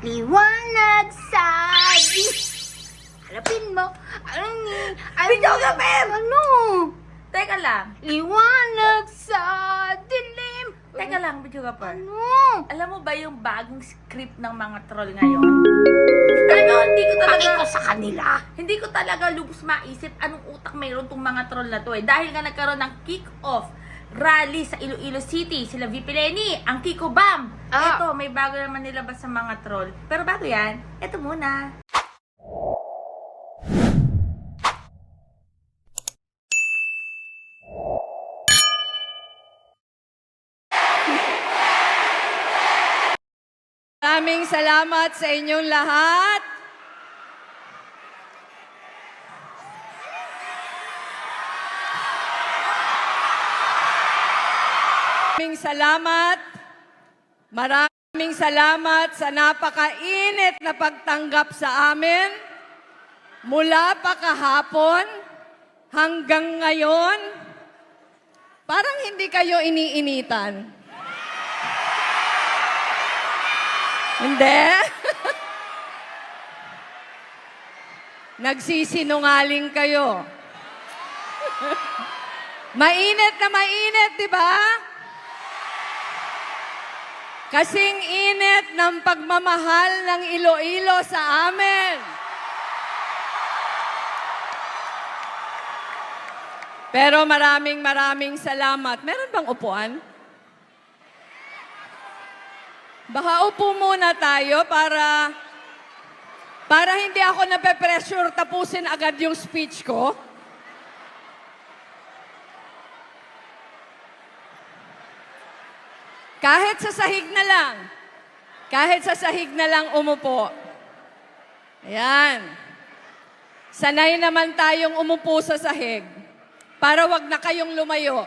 Liwanag sa di... Harapin mo. Anong ni... Video ka, Pem! Ano? Teka lang. Liwanag sa dilim. Teka lang, video ka pa. Ano? Alam mo ba yung bagong script ng mga troll ngayon? Ano, hindi ko talaga... Pakita sa kanila. Hindi ko talaga lubos maisip anong utak mayroon tong mga troll na to eh. Dahil nga nagkaroon ng kick-off rally sa Iloilo City. Sila VP Lenny, ang Kiko Bam. Ah. Eto, may bago naman nilabas sa mga troll. Pero bago yan, eto muna. Maraming salamat sa inyong lahat. Salamat. Maraming salamat sa napakainit na pagtanggap sa amin. Mula pa kahapon hanggang ngayon. Parang hindi kayo iniinitan. Hindi. Nagsisinungaling kayo. mainit na mainit, di ba? Kasing init ng pagmamahal ng Iloilo sa amin. Pero maraming maraming salamat. Meron bang upuan? Baka upo muna tayo para para hindi ako nape-pressure tapusin agad yung speech ko. Kahit sa sahig na lang. Kahit sa sahig na lang umupo. Ayan. Sanay naman tayong umupo sa sahig para wag na kayong lumayo.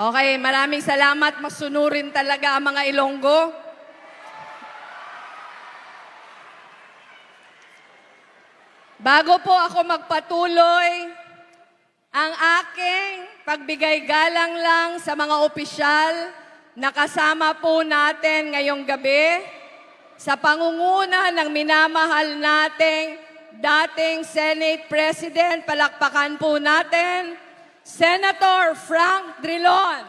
Okay, maraming salamat. Masunurin talaga ang mga Ilonggo. Bago po ako magpatuloy, ang aking pagbigay galang lang sa mga opisyal na kasama po natin ngayong gabi sa pangunguna ng minamahal nating dating Senate President, palakpakan po natin, Senator Frank Drilon.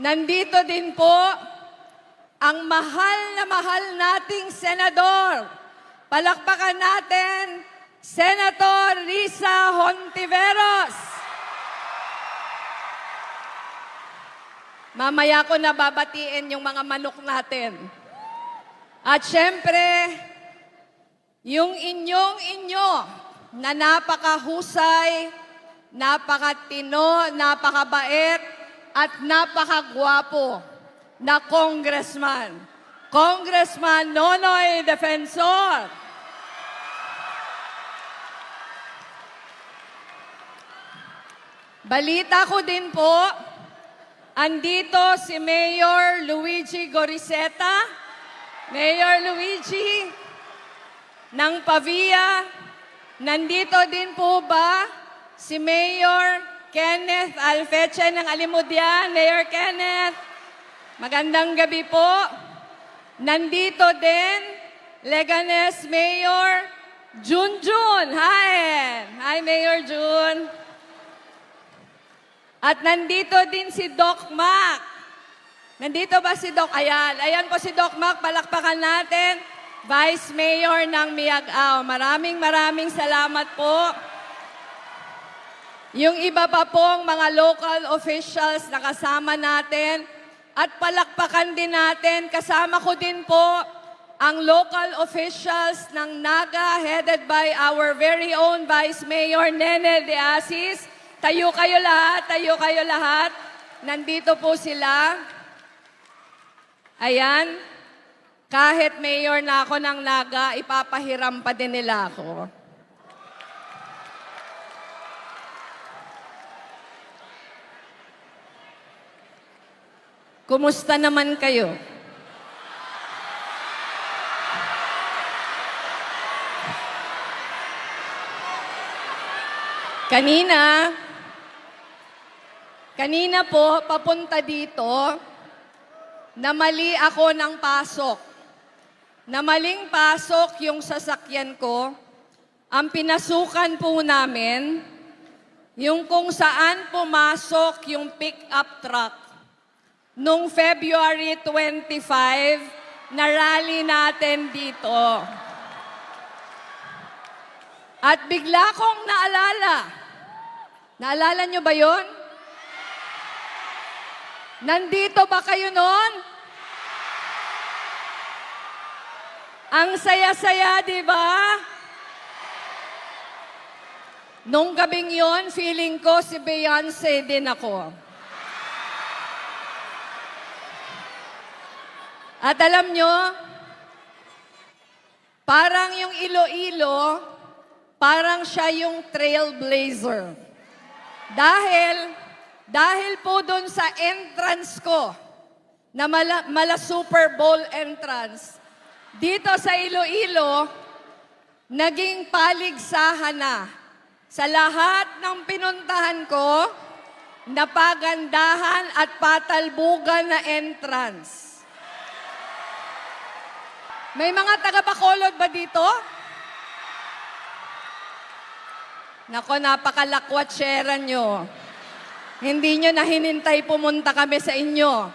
Nandito din po ang mahal na mahal nating senador. Palakpakan natin, Senator Risa Hontiveros. Mamaya ko na babatiin yung mga manok natin. At syempre, yung inyong inyo na napakahusay, napakatino, napakabait, at napakagwapo na congressman. Congressman Nonoy Defensor. Balita ko din po, andito si Mayor Luigi Goriseta. Mayor Luigi ng Pavia. Nandito din po ba si Mayor Kenneth Alfeche ng Alimudian? Mayor Kenneth, magandang gabi po. Nandito din Leganes Mayor Junjun. Hi! Hi, Mayor Jun. At nandito din si Doc Mac. Nandito ba si Doc? Ayan. Ayan po si Doc Mac. Palakpakan natin. Vice Mayor ng Miagao. Maraming maraming salamat po. Yung iba pa pong mga local officials na kasama natin at palakpakan din natin. Kasama ko din po ang local officials ng Naga headed by our very own Vice Mayor Nene De Asis. Tayo kayo lahat, tayo kayo lahat. Nandito po sila. Ayan. Kahit mayor na ako ng Naga, ipapahiram pa din nila ako. Kumusta naman kayo? Kanina, Kanina po, papunta dito, na mali ako ng pasok. Na maling pasok yung sasakyan ko. Ang pinasukan po namin, yung kung saan pumasok yung pick-up truck. Nung February 25, na rally natin dito. At bigla kong naalala. Naalala nyo ba yon? Nandito ba kayo noon? Ang saya-saya, di ba? Nung gabing yon, feeling ko si Beyonce din ako. At alam nyo, parang yung Iloilo, parang siya yung trailblazer. Dahil, dahil po doon sa entrance ko, na mala, mala Super Bowl entrance, dito sa Iloilo, naging paligsahan na. Sa lahat ng pinuntahan ko, napagandahan at patalbugan na entrance. May mga taga-Bacolod ba dito? Nako, napakalakwatsyera nyo. Hindi nyo na hinintay pumunta kami sa inyo.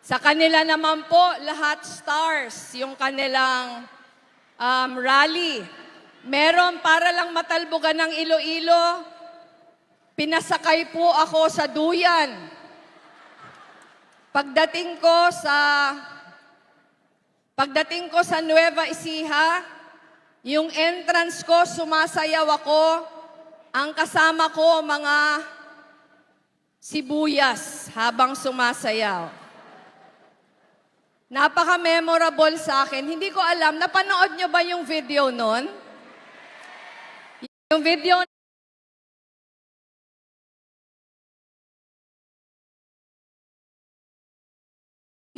Sa kanila naman po, lahat stars, yung kanilang um, rally. Meron para lang matalbogan ng Iloilo, pinasakay po ako sa duyan. Pagdating ko sa Pagdating ko sa Nueva Ecija, yung entrance ko, sumasayaw ako. Ang kasama ko, mga sibuyas habang sumasayaw. Napaka-memorable sa akin. Hindi ko alam, napanood nyo ba yung video nun? Yung video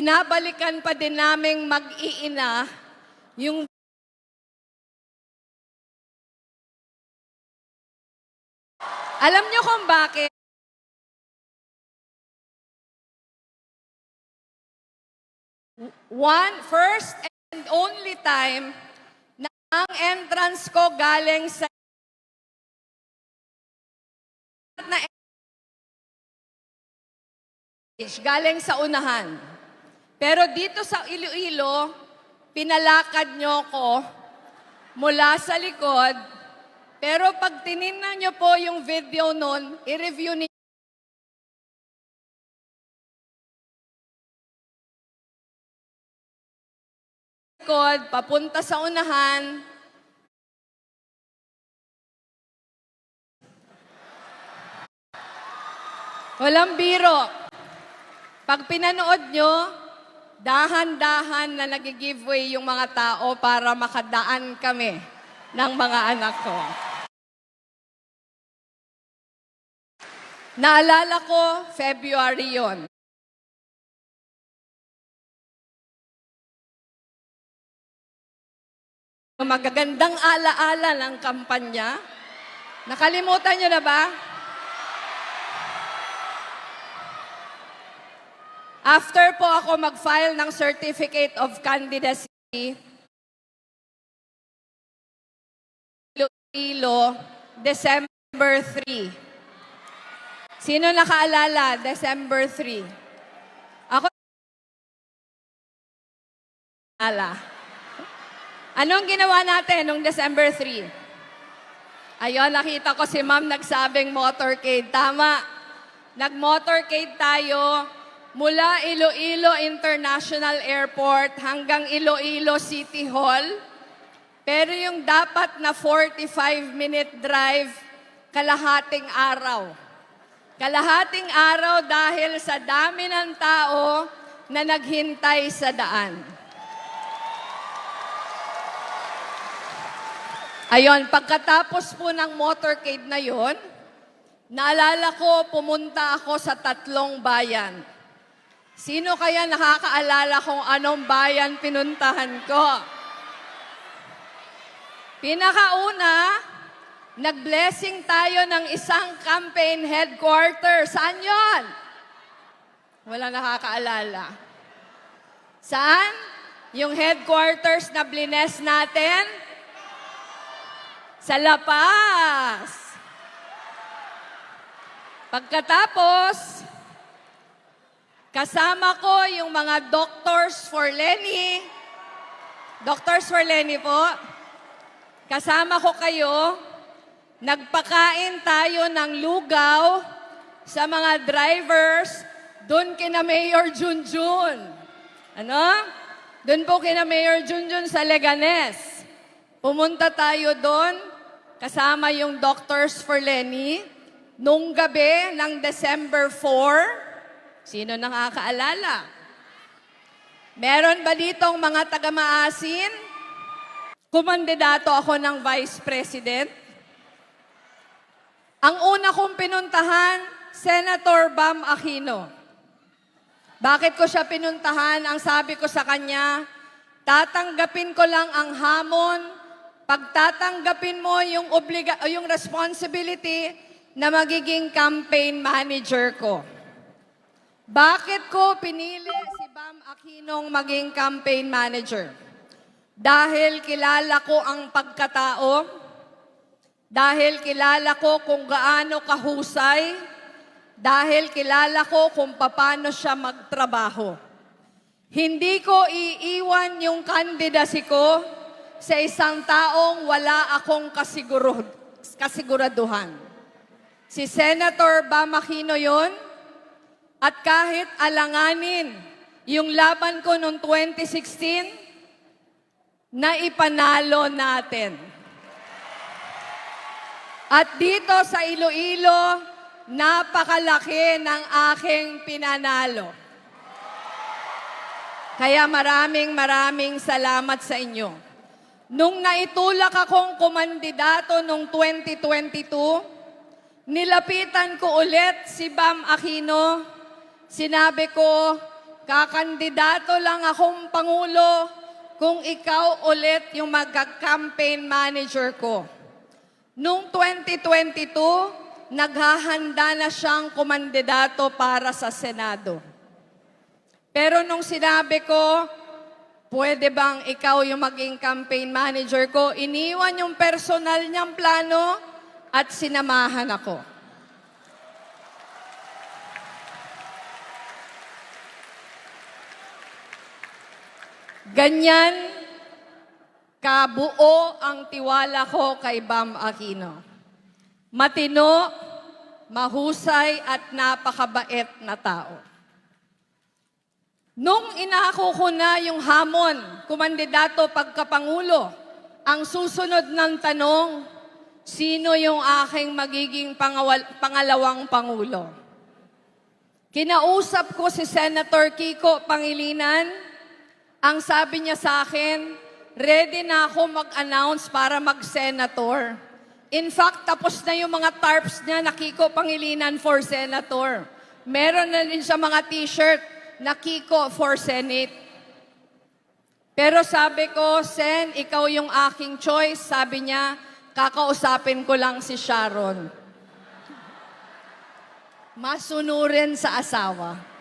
Nabalikan pa din naming mag-iina yung Alam niyo kung bakit? One, first and only time na ang entrance ko galing sa na galing sa unahan. Pero dito sa Iloilo, pinalakad nyo ko mula sa likod. Pero pag tinignan nyo po yung video nun, i-review niyo. likod, papunta sa unahan. Walang biro. Pag pinanood nyo, dahan-dahan na nag-giveaway yung mga tao para makadaan kami ng mga anak ko. Naalala ko, February yon. Magagandang alaala ng kampanya. Nakalimutan nyo na ba? After po ako mag-file ng Certificate of Candidacy, Iloilo, December 3. Sino nakaalala? December 3. Ako Ala. Anong ginawa natin nung December 3? Ayun, nakita ko si ma'am nagsabing motorcade. Tama. Nag-motorcade tayo mula Iloilo International Airport hanggang Iloilo City Hall. Pero yung dapat na 45-minute drive, kalahating araw. Kalahating araw dahil sa dami ng tao na naghintay sa daan. Ayon, pagkatapos po ng motorcade na yon, naalala ko, pumunta ako sa tatlong bayan. Sino kaya nakakaalala kung anong bayan pinuntahan ko? Pinakauna, nag-blessing tayo ng isang campaign headquarter. Saan yon? Wala nakakaalala. Saan? Yung headquarters na blines natin? Sa La. Pagkatapos, kasama ko yung mga doctors for Lenny. Doctors for Lenny po. Kasama ko kayo. Nagpakain tayo ng lugaw sa mga drivers doon kina Mayor Junjun. Ano? Doon po kina Mayor Junjun sa Leganes. Pumunta tayo doon kasama yung Doctors for Lenny nung gabi ng December 4. Sino nakakaalala? Meron ba ditong mga taga-maasin? Kumandidato ako ng Vice President. Ang una kong pinuntahan, Senator Bam Aquino. Bakit ko siya pinuntahan? Ang sabi ko sa kanya, tatanggapin ko lang ang hamon, pagtatanggapin mo yung, obliga, yung responsibility na magiging campaign manager ko. Bakit ko pinili si Bam Aquinong maging campaign manager? Dahil kilala ko ang pagkatao, dahil kilala ko kung gaano kahusay, dahil kilala ko kung paano siya magtrabaho. Hindi ko iiwan yung candidacy ko sa isang taong wala akong kasiguro, kasiguraduhan. Si Senator Bam Aquino yon, at kahit alanganin yung laban ko noong 2016, na ipanalo natin. At dito sa Iloilo, napakalaki ng aking pinanalo. Kaya maraming maraming salamat sa inyo. Nung naitulak akong kumandidato noong 2022, nilapitan ko ulit si Bam Aquino. Sinabi ko, kakandidato lang akong Pangulo kung ikaw ulit yung magka-campaign manager ko. Noong 2022, naghahanda na siyang kumandidato para sa Senado. Pero nung sinabi ko, pwede bang ikaw yung maging campaign manager ko, iniwan yung personal niyang plano at sinamahan ako. Ganyan kabuo ang tiwala ko kay Bam Aquino. Matino, mahusay at napakabait na tao. Nung inako ko na yung hamon, kumandidato pagkapangulo, ang susunod ng tanong, sino yung aking magiging pangalawang pangulo? Kinausap ko si Senator Kiko Pangilinan, ang sabi niya sa akin, ready na ako mag-announce para mag-senator. In fact, tapos na yung mga tarps niya na Kiko Pangilinan for senator. Meron na rin siya mga t-shirt na Kiko for Senate. Pero sabi ko, Sen, ikaw yung aking choice. Sabi niya, kakausapin ko lang si Sharon. Masunurin sa asawa.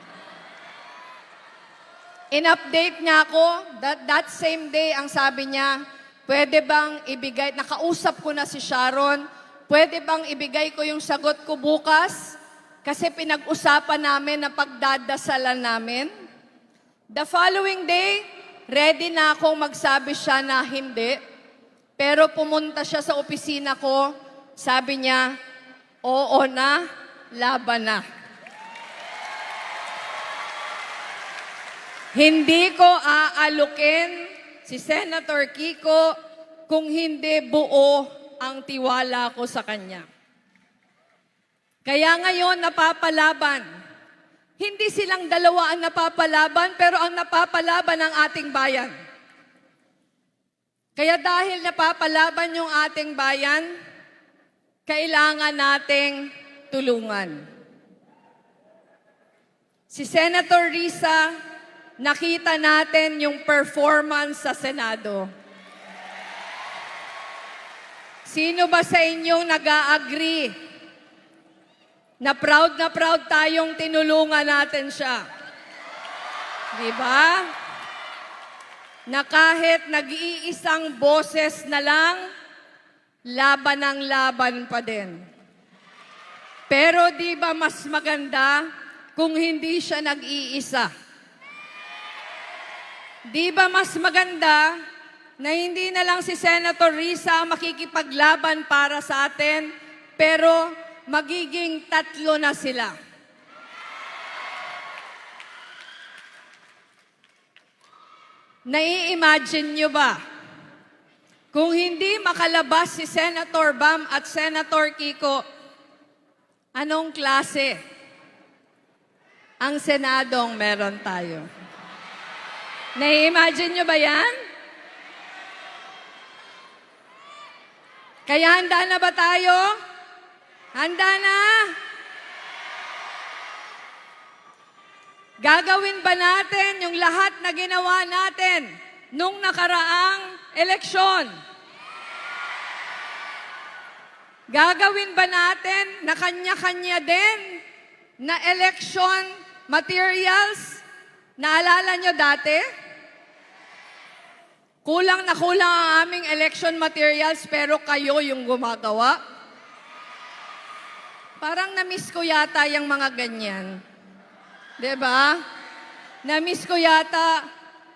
In-update niya ako, that, that same day, ang sabi niya, pwede bang ibigay, nakausap ko na si Sharon, pwede bang ibigay ko yung sagot ko bukas? Kasi pinag-usapan namin na pagdadasalan namin. The following day, ready na akong magsabi siya na hindi. Pero pumunta siya sa opisina ko, sabi niya, oo na, laban na. Hindi ko aalukin si Senator Kiko kung hindi buo ang tiwala ko sa kanya. Kaya ngayon napapalaban. Hindi silang dalawa ang napapalaban, pero ang napapalaban ang ating bayan. Kaya dahil napapalaban yung ating bayan, kailangan nating tulungan. Si Senator Risa, nakita natin yung performance sa Senado. Sino ba sa inyong nag-agree na proud na proud tayong tinulungan natin siya? Di ba? Na kahit nag-iisang boses na lang, laban ang laban pa din. Pero di ba mas maganda kung hindi siya nag-iisa? Di ba mas maganda na hindi na lang si Senator Risa ang makikipaglaban para sa atin, pero magiging tatlo na sila. Nai-imagine nyo ba? Kung hindi makalabas si Senator Bam at Senator Kiko, anong klase ang Senadong meron tayo? Nai-imagine nyo ba yan? Kaya handa na ba tayo? Handa na? Gagawin ba natin yung lahat na ginawa natin nung nakaraang eleksyon? Gagawin ba natin na kanya-kanya din na election materials? Naalala nyo dati? Kulang na kulang ang aming election materials pero kayo yung gumagawa. Parang na-miss ko yata yung mga ganyan. ba? Na-miss ko yata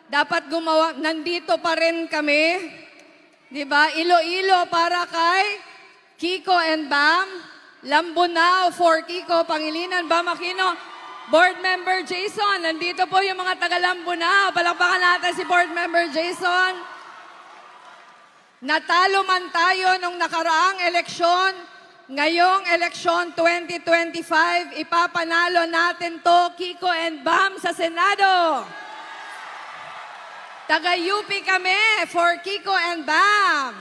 dapat gumawa nandito pa rin kami. ba? Iloilo para kay Kiko and Bam, Lambunao for Kiko Pangilinan Bam Aquino. Board Member Jason, nandito po yung mga taga Lambunao. Palakpakan natin si Board Member Jason. Natalo man tayo nung nakaraang eleksyon, ngayong eleksyon 2025, ipapanalo natin to, Kiko and Bam, sa Senado. Taga-UP kami for Kiko and Bam.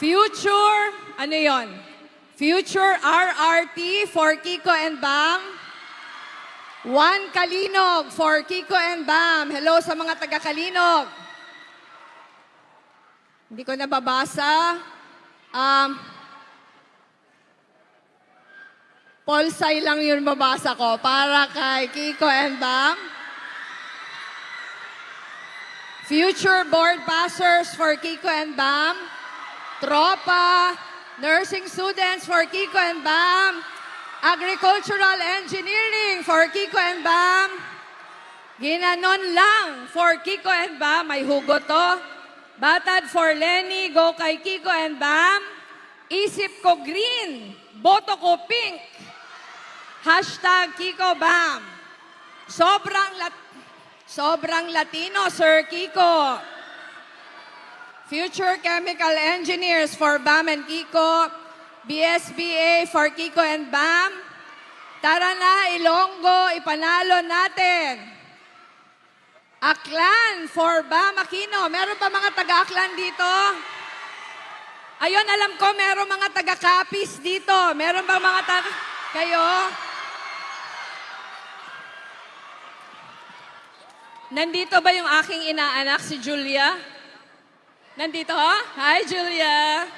Future, ano yon? Future RRT for Kiko and Bam. One Kalinog for Kiko and Bam. Hello sa mga taga-Kalinog. Hindi ko nababasa. Um, Polsay lang yun babasa ko para kay Kiko and Bam. Future board passers for Kiko and Bam. Tropa, nursing students for Kiko and Bam. Agricultural engineering for Kiko and Bam. Ginanon lang for Kiko and Bam. May hugot to. Batad for Lenny, go kay Kiko and Bam. Isip ko green, boto ko pink. Hashtag Kiko Bam. Sobrang lat sobrang Latino, Sir Kiko. Future Chemical Engineers for BAM and Kiko. BSBA for Kiko and BAM. Tara na, Ilonggo, ipanalo natin. Aklan for BAM Aquino. Meron ba mga taga-Aklan dito? Ayun, alam ko, meron mga taga-Kapis dito. Meron ba mga taga... Kayo? Nandito ba yung aking inaanak, si Julia? Nandito? Hi, Julia.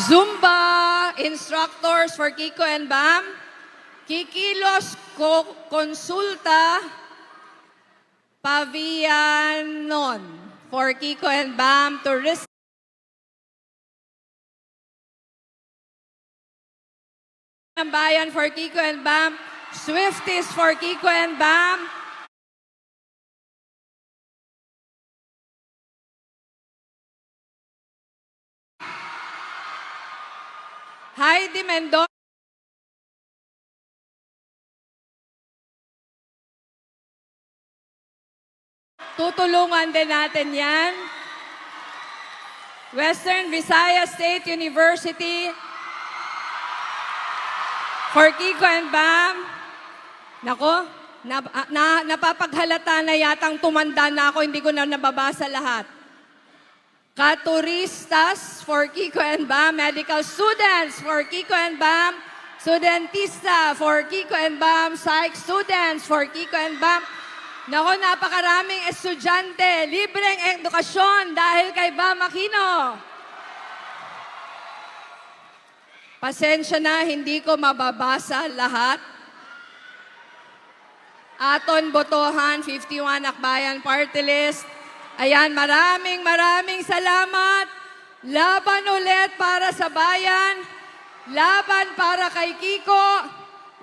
Zumba instructors for Kiko and Bam. Kikilos ko konsulta Pavianon for Kiko and Bam to risk ng bayan for Kiko and Bam. Swifties for Kiko and Bam. Heidi Mendoza. Tutulungan din natin yan. Western Visayas State University for Kiko and Bam. Nako, na, na, napapaghalata na yatang tumanda na ako, hindi ko na nababasa lahat. Katuristas for Kiko and Bam, medical students for Kiko and Bam, Studentista for Kiko and Bam, Psych Students for Kiko and Bam. Nako, napakaraming estudyante, libreng edukasyon dahil kay Bam Aquino. Pasensya na, hindi ko mababasa lahat. Aton Botohan, 51 Akbayan Party List. Ayan, maraming maraming salamat. Laban ulit para sa bayan. Laban para kay Kiko.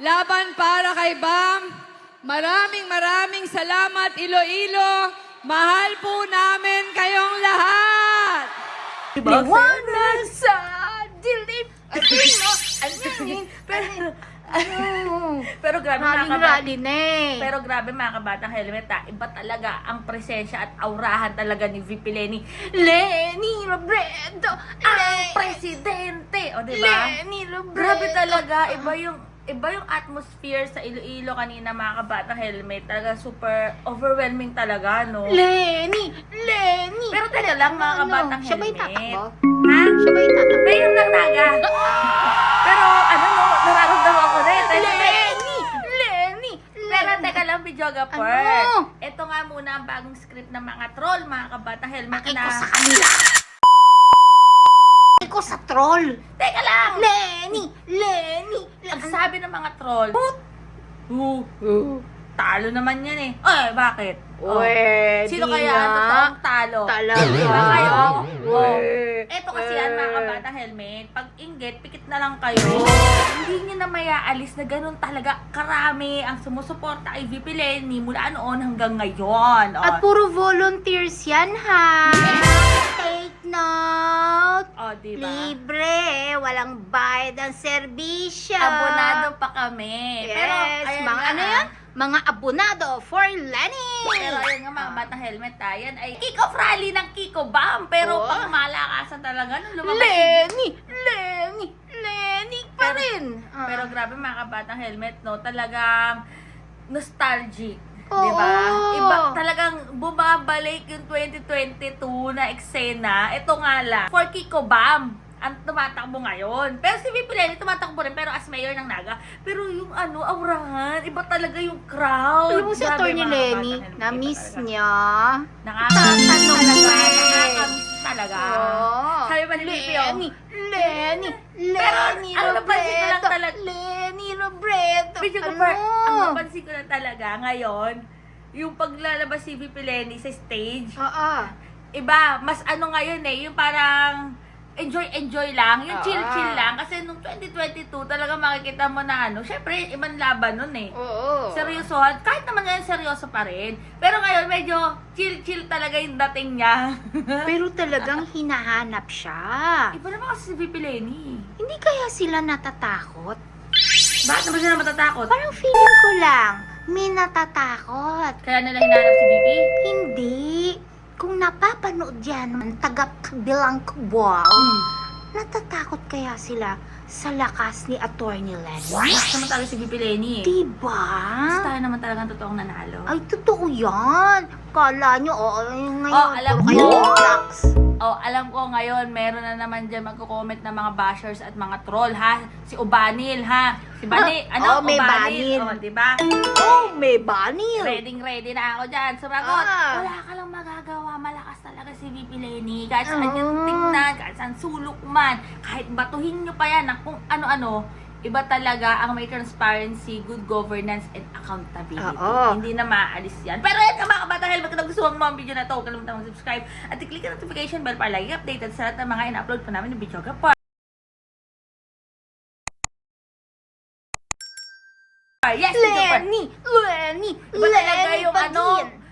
Laban para kay Bam. Maraming maraming salamat, Iloilo. Mahal po namin kayong lahat. Liwanag sa dilim. Ayun, no? Ang tingin. Pero, Ano? Pero grabe mga rally na eh. Pero grabe mga kabatang helmet ha, iba talaga ang presensya at aurahan talaga ni VP Lenny. Lenny Robredo. Ang presidente! O diba? Lenny Robredo. Grabe talaga, iba yung iba yung atmosphere sa Iloilo kanina mga kabatang helmet. Talaga super overwhelming talaga, no? Lenny! Lenny! Pero teka lang mga Ano? kabatang Siya ba yung tatakbo? Ha? Siya ba yung tatakbo? Mayroon ng naga. Pero ano no, nararamdaman ko rin. Teka, Lenny! Lenny! Pero lang, Bidyoga Per. Ano? Ito nga muna ang bagong script ng mga troll, mga kabatang helmet Bakit na... ko sa kanila? ko sa troll. Teka lang! Lenny! Lenny! Ang sabi ng mga troll, uh, talo naman yan eh. Ay, bakit? Oh. Pwede Sino kaya ang nga. totoong talo? Talaga. Diba kayo? Oh. Eto kasi yan mga kabatang helmet, pag inggit, pikit na lang kayo. Hindi nyo na mayaalis na ganun talaga karami ang sumusuporta kay VP Lenny mula noon hanggang ngayon. Oh. At puro volunteers yan, ha? Take note. oh, diba? Libre, walang bayad ang serbisyo. Abonado pa kami. Yes, Pero, ayan mga nga, ano yan? Mga abonado for Lenny. Pero ayun nga mga batang helmet ha, yan ay kick-off rally ng Kiko Bam. Pero Oh. pang malakasan talaga nung lumabas. Lenny! Lenny! Lenny pa Pero- rin. Ah. Pero grabe mga kabatang helmet, no? Talagang nostalgic. Oo. Di ba? Iba, talagang bumabalik yung 2022 na eksena. Ito nga lang, for Kiko Bam ang tumatakbo ngayon. Pero si VP Lenny tumatakbo rin, pero as mayor ng Naga. Pero yung ano, aurahan, iba talaga yung crowd. Alam mo Grabe, Atty. mga Lenny, na-miss niya. Nakakamiss talaga. Nakakamiss talaga. Oo. Sabi pa ni Pipi, oh. Lenny! Lenny! Pero, Lenny napansin ko lang talaga- Lenny Robredo! Medyo Ano? ang napansin ko lang talaga ngayon, yung paglalabas si VP Lenny sa stage, Oo. iba, mas ano ngayon eh, yung parang enjoy-enjoy lang, yung Ah. chill-chill lang. Kasi nung 2022, talaga makikita mo na ano, syempre, ibang laban nun eh. Oo. Seryosohan, kahit naman ngayon seryoso pa rin. Pero ngayon, medyo chill-chill talaga yung dating niya. Pero talagang hinahanap siya. Iba naman kasi si VP Lenny. Hindi kaya sila natatakot? Bakit naman sila matatakot? Parang feeling ko lang, may natatakot. Kaya nila hinahanap si VP? Hindi. Kung napapanood yan ng taga-kabilang kubaw, Hmm. natatakot kaya sila sa lakas ni Attorney Lenny? Mas naman talaga si VP Lenny eh. Diba? Mas tayo naman talaga ang totoong nanalo. Ay, totoo yan. Kala nyo, oo, ngayon, Oh, alam puro kayo. Oh, alam ko ngayon, meron na naman dyan magko-comment ng mga bashers at mga troll, ha? Si Ubanil, ha? Si Bani, Ah, ano? oh, may Banil. Oh, di ba? Oh, may banil. Ready, ready na ako dyan. Sumagot, Ah. wala ka lang magagawa. Malakas talaga si VP Lenny. Kahit saan Ah. yung tingnan, kahit saan sulok man, kahit batuhin nyo pa yan ng kung ano-ano, iba talaga ang may transparency, good governance, and accountability. Oo. Hindi na maalis yan. Pero yan ka mga kabata helmet, kung nagustuhan mo ang video na to, huwag kalimutan mag-subscribe at i-click ang notification bell para lagi updated sa lahat ng mga in-upload pa namin ng video kapar. Yes, video par. Lenny! Lenny! Iba talaga Lenny yung ano,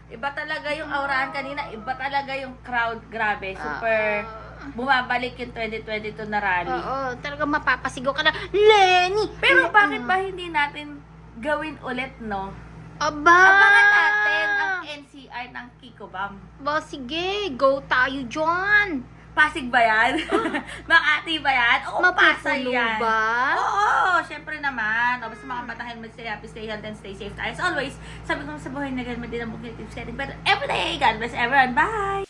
iba talaga yung aurahan kanina, iba talaga yung crowd, grabe, super, Ah. Bumabalik yung 2022 na rally. Oo, talaga mapapasigaw ka na, Lenny! Pero bakit ba hindi natin gawin ulit, no? Aba! Abangan natin ang NCR ng Kiko Bam. Ba, sige, go tayo dyan. Pasig ba yan? Makati ba yan? O Pasay yan? ba? Oo, syempre naman. O, basta mga batahan mo, stay happy, stay healthy, and stay safe. As always, sabi ko sa buhay na ganun, hindi na mong tips setting. But everyday, God bless everyone. Bye!